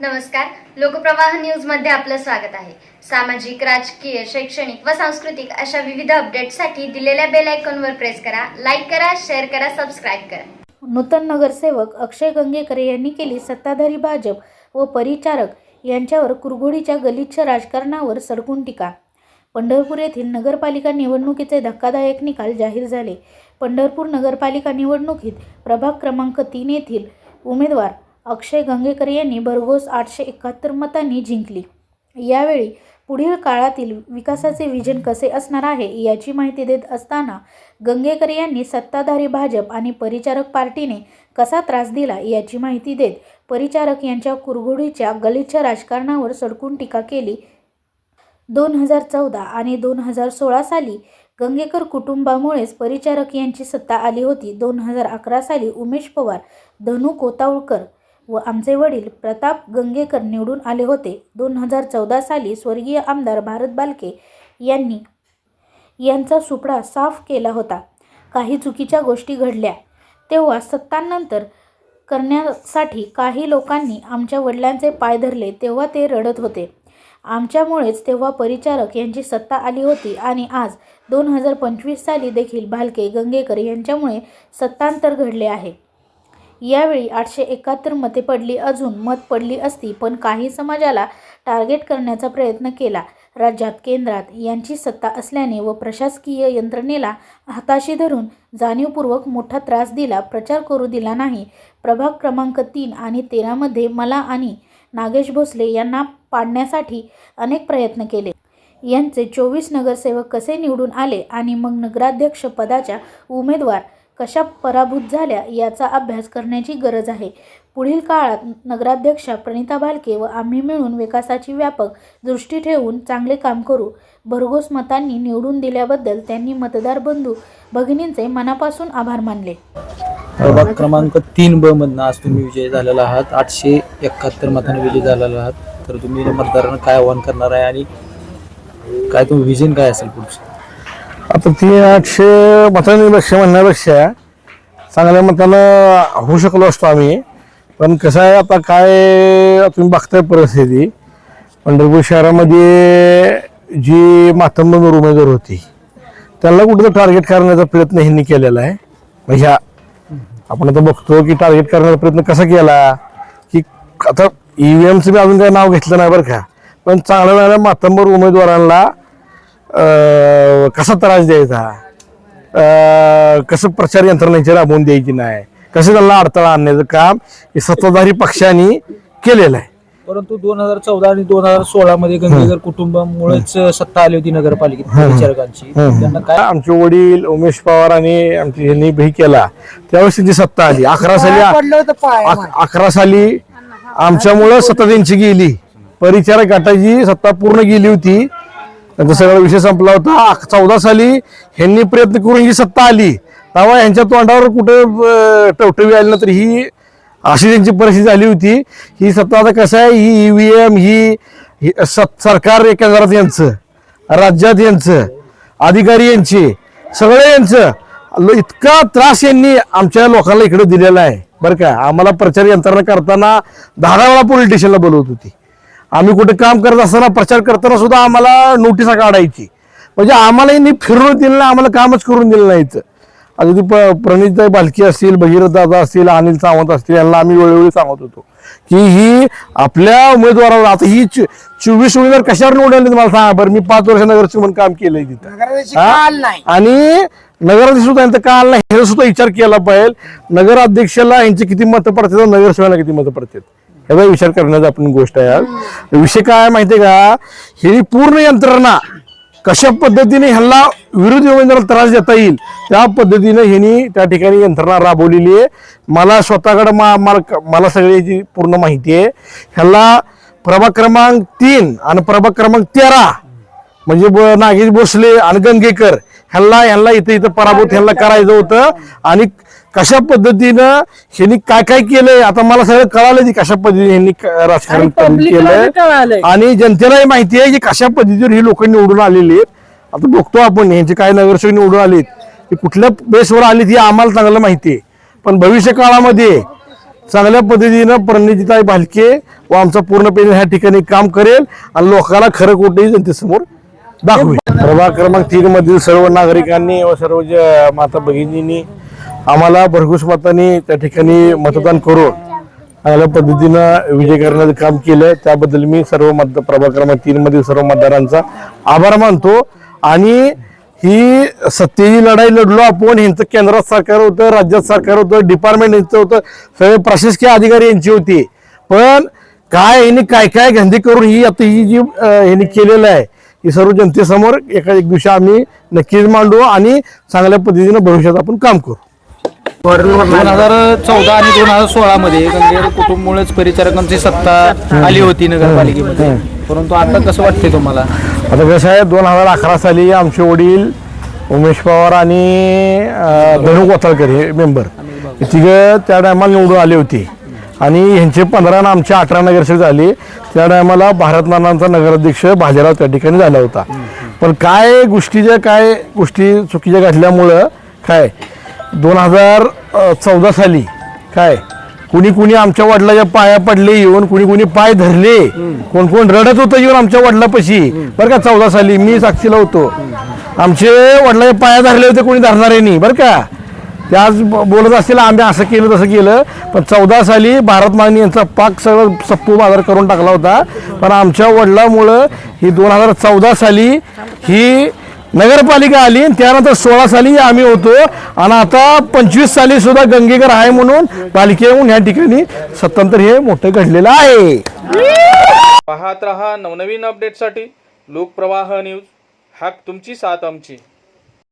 नमस्कार. लोकप्रवाह न्यूजमध्ये आपलं स्वागत आहे. सामाजिक राजकीय शैक्षणिक व सांस्कृतिक अशा विविध अपडेटसाठी दिलेल्या बेल आयकॉनवर प्रेस करा लाईक करा शेअर करा सबस्क्राईब करा. नूतन नगरसेवक अक्षय गंगेकर यांनी केली सत्ताधारी भाजप व परिचारक यांच्यावर कुरघोडीच्या गलिच्छ राजकारणावर सडकून टीका. पंढरपूर येथील नगरपालिका निवडणुकीचे धक्कादायक निकाल जाहीर झाले. पंढरपूर नगरपालिका निवडणुकीत प्रभाग क्रमांक तीन येथील उमेदवार अक्षय गंगेकर यांनी भरघोस आठशे एकाहत्तर मतांनी जिंकली. यावेळी पुढील काळातील विकासाचे विजन कसे असणार आहे याची माहिती देत असताना गंगेकर यांनी सत्ताधारी भाजप आणि परिचारक पार्टीने कसा त्रास दिला याची माहिती देत परिचारक यांच्या कुरघोडीच्या गलिच्छ राजकारणावर सडकून टीका केली. दोन हजार चौदा आणि दोन हजार सोळा साली गंगेकर कुटुंबामुळेच परिचारक यांची सत्ता आली होती. दोन हजार अकरा साली उमेश पवार धनू कोतावळकर व आमचे वडील प्रताप गंगेकर निवडून आले होते. दोन हजार चौदा साली स्वर्गीय आमदार भारत बालके यांनी यांचा सुपडा साफ केला होता. काही चुकीच्या गोष्टी घडल्या. तेव्हा सत्तांनंतर करण्यासाठी काही लोकांनी आमच्या वडिलांचे पाय धरले. तेव्हा ते रडत होते. आमच्यामुळेच तेव्हा परिचारक यांची सत्ता आली होती आणि आज दोन हजार पंचवीस साली देखील भालके गंगेकर यांच्यामुळे सत्तांतर घडले आहे. यावेळी आठशे एकाहत्तर मते पडली अजून मत पडली असती पण काही समाजाला टार्गेट करण्याचा प्रयत्न केला. राज्यात केंद्रात यांची सत्ता असल्याने व प्रशासकीय यंत्रणेला हाताशी धरून जाणीवपूर्वक मोठा त्रास दिला प्रचार करू दिला नाही. प्रभाग क्रमांक तीन आणि तेरामध्ये मला आणि नागेश भोसले यांना पाडण्यासाठी अनेक प्रयत्न केले. यांचे चोवीस नगरसेवक कसे निवडून आले आणि मग नगराध्यक्ष पदाच्या उमेदवार कशा पराभूत झाल्या याचा अभ्यास करण्याची गरज आहे. पुढील काळात नगराध्यक्षा प्रणिता भालके व आम्ही मिळून विकासाची व्यापक दृष्टी ठेवून चांगले काम करू. भरघोस मतांनी निवडून दिल्याबद्दल त्यांनी मतदार बंधू भगिनींचे मनापासून आभार मानले. प्रभाग क्रमांक तीन ब मधनं आज तुम्ही विजयी झालेला आहात. आठशे एकाहत्तर मतांनी विजयी झालेला आहात. तर तुम्ही मतदारांना काय आव्हान करणार आहे आणि काय तुम्ही विजन काय असेल पुढचं? आता ती आठशे मतांपेक्षा म्हणण्यापेक्षा चांगल्या मतानं होऊ शकलो असतो आम्ही. पण कसं आहे आता काय तुम्ही बघताय परिस्थिती. पंढरपूर शहरामध्ये जी मातंबर उमेदवार होती त्यांना कुठं टार्गेट करण्याचा प्रयत्न ह्यांनी केलेला आहे. मग ह्या आपण आता बघतो की टार्गेट करण्याचा प्रयत्न कसा केला की आता ईव्हीएमचं मी अजून काही नाव घेतलं नाही बरं का. पण चांगल्या चांगल्या मातंबर उमेदवारांना कसा त्रास द्यायचा? कसं प्रचार यंत्रणांची राबवून द्यायची नाही? कसं त्यांना अडथळा आणण्याचं काम हे सत्ताधारी पक्षांनी केलेलं आहे. परंतु दोन हजार चौदा आणि दोन हजार सोळा मध्ये गंगेकर कुटुंबामुळेच सत्ता आली होती नगरपालिकेत परिचारकांची त्यांना काय आमचे वडील उमेश पवार आणि आमची यांनी भी केला. त्यावेळेस त्यांची सत्ता आली. अकरा साली अक- अकरा साली आमच्यामुळं सत्ता त्यांची गेली. परिचारक गटाची सत्ता पूर्ण गेली होती. त्यांचा सगळा विषय संपला होता. चौदा साली ह्यांनी प्रयत्न करून ही सत्ता आली. तेव्हा ह्यांच्या तोंडावर कुठे टवटवी आली ना तर ही अशी त्यांची परिस्थिती झाली होती. ही सत्ता आता कसं आहे? ही ईव्हीएम ही ही सत- सरकार केंद्रात यांचं राज्यात यांचं अधिकारी यांचे सगळे यांचं. ल- इतका त्रास यांनी आमच्या लोकांना इकडे दिलेला आहे. बरं का आम्हाला प्रचार यंत्रणा करताना दहा दहा वेळा पोलीस स्टेशनला बोलवत होती. आम्ही कुठे काम करत असताना प्रचार करताना सुद्धा आम्हाला नोटिसा काढायची. म्हणजे आम्हाला यांनी फिरून दिलं नाही आम्हाला कामच करून दिलं नाही. आता ती प- प्रणित बालकी असतील दादा असतील अनिल सावंत असतील यांना आम्ही वेळोवेळी सांगत होतो की ही आपल्या उमेदवारावर आता ही चोवीस उमेदवार कशावर निवडले मला सांगा बरं. मी पाच वर्ष नगरसेवक म्हणून काम केलंय तिथं? आणि नगराध्यक्ष सुद्धा यांचा काल नाही हे सुद्धा विचार केला पाहिजे. नगराध्यक्षाला यांची किती मतं पडतात आणि नगरसेवकाला किती मतं पडतात? ह्याचा विचार करण्याचा आपण गोष्ट आहे आज. विषय काय आहे माहितीये का? ही पूर्ण यंत्रणा कशा पद्धतीने ह्यांना विरोधी उमेदवाराला त्रास देता येईल त्या पद्धतीने ह्यांनी त्या ठिकाणी यंत्रणा राबवलेली आहे. मला स्वतःकडे मा मला मला सगळ्याची पूर्ण माहिती आहे. ह्याला प्रभाग क्रमांक तीन आणि प्रभाग क्रमांक तेरा म्हणजे ब- नागेश भोसले आणि गंगेकर ह्यांना ह्यांना इथं इथं पराभूत ह्यांना करायचं होतं. आणि कशा पद्धतीनं ह्यांनी काय काय केलंय? आता मला सगळं कळालं की कशा पद्धतीने ह्यांनी क- राजकारण केलंय. आणि जनतेलाही माहिती आहे की कशा पद्धतीवर ही लोक निवडून आलेली आहेत. आता बघतो आपण यांचे काय नगरसेवक निवडून आलेत. की कुठल्या बेसवर आलीत हे आम्हाला चांगलं माहिती आहे. पण भविष्य काळामध्ये चांगल्या पद्धतीनं प्रणितीताई भालके व आमचा पूर्णपणे ह्या ठिकाणी काम करेल आणि लोकांना खरं कुठेही जनतेसमोर दाखवेल. प्रभाग क्रमांक तीन मधील सर्व नागरिकांनी व सर्व ज्या माता भगिनींनी आम्हाला भरघोस मताने त्या ठिकाणी मतदान करून चांगल्या पद्धतीनं विजय करण्याचं काम केलंय. त्याबद्दल मी सर्व मत प्रभाग क्रमांक तीन मधील सर्व मतदारांचा आभार मानतो. आणि ही सत्तेची लढाई लढलो आपण. यांचं केंद्रात सरकार होतं राज्यात सरकार होतं डिपार्टमेंट यांचं होतं. सगळे प्रशासकीय अधिकारी यांची होती. पण काय यांनी काय काय धंदे करून ही आता ही जी यांनी केलेलं आहे ही सर्व जनतेसमोर एका एक दिवशी आम्ही नक्कीच मांडू आणि चांगल्या पद्धतीनं भविष्यात आपण काम करू. दोन हजार चौदा आणि दोन हजार सोळा मध्ये गंगेर कुटुंबमुळेच परिचारकांची सत्ता आली होती नगरपालिकेमध्ये. परंतु आता कसं वाटते तुम्हाला? आता कसं आहे दोन हजार अकरा साली आमचे वडील उमेश पवार आणि धनु कोथाळकर हे मेंबर तिघं त्या टायमाला निवडून आले होते. आणि ह्यांचे पंधरा आणि आमचे अठरा नगरसेवक झाले. त्या टायमाला भारत नानांचा नगराध्यक्ष भाजीराव त्या ठिकाणी झाला होता. पण काय गोष्टीच्या काय गोष्टी चुकीच्या घडल्यामुळं काय दोन हजार चौदा साली. काय? कुणी कुणी आमच्या वडिलाच्या पाया पडले येऊन कुणी कुणी पाय धरले. कोण कोण रडत होतं येऊन आमच्या वडिलापाशी. बरं का चौदा साली मी साक्षीला होतो. आमचे वडिलाच्या पाया धरले होते कोणी धरणारे नाही. बरं का? ते आज बोलत असतील आम्ही असं केलं तसं केलं. पण चौदा साली भारत मागणी यांचा पाक सगळं सप्पू बाजार करून टाकला होता. पण आमच्या वडिलामुळं ही दोन हजार चौदा साली ही नगरपालिका आली त्यानंतर सोळा साली आम्ही होतो. आणि आता पंचवीस साली सुद्धा गंगेकर आहे म्हणून पालिकेहून या ठिकाणी सत्तांतर हे मोठं घडलेलं आहे. पाहत रहा नवनवीन अपडेटसाठी लोकप्रवाह न्यूज हॅक तुमची साथ आमची.